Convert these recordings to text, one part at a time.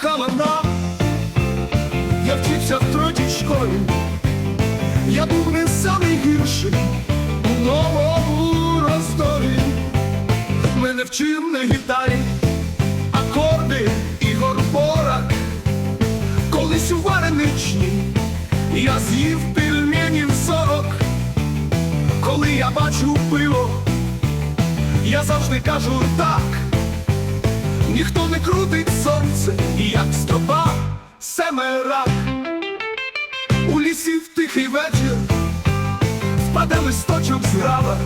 хамана. Я вчився в третій школі, я був не самий гірший у новому роздорі. Мене вчив на гітарі, акорди Ігор Борак. Колись у вареничні я з'їв пельменів сорок. Коли я бачу пиво, я завжди кажу так. Ніхто не крутить сонце, як стопа семерак. У лісі в тихий вечір впаде листочок з грава.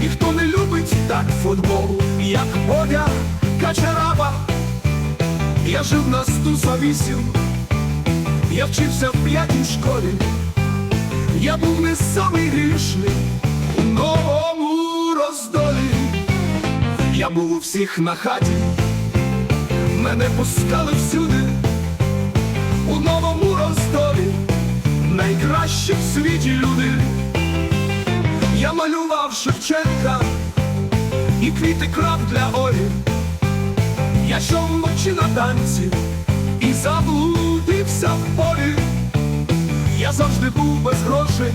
Ніхто не любить так футбол, як Бодя Качараба. Я жив на Стуса вісім, я вчився в п'ятій школі. Я був не самий грішний у новому роздолі. Я був у всіх на хаті, мене пускали всюди, у новому роздолі, найкращі в світі люди. Я малював Шевченка і квіти крав для Олі. Я йшов вночі на танці і заблудився в полі. Я завжди був без грошей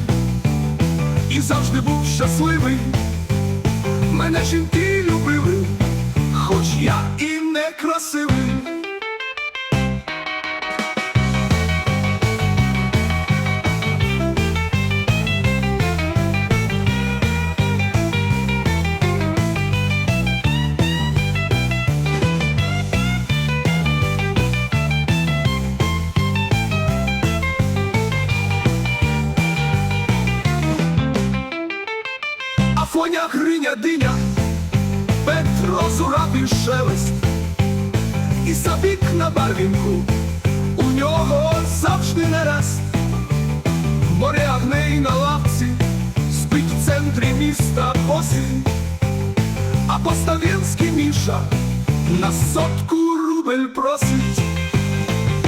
і завжди був щасливий. Мене жінки і не красивий. Афоня гриня диня, Петро шелест, і забік на барвінку, у нього завжди нерест. Морягний на лавці, спить в центрі міста осінь, а Постав'янський Міша на сотку рубель просить.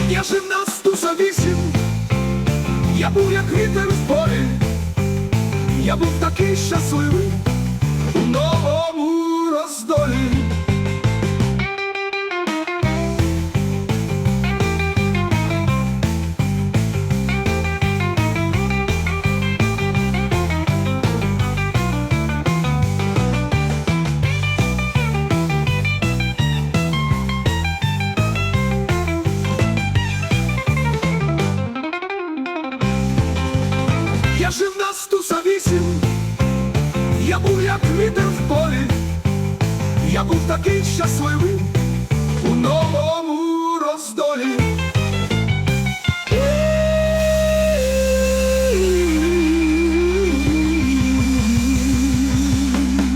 Я жив на сту за вісім, я був як вітер в полі. Я був такий щасливий я був такий щасливий у новому роздолі.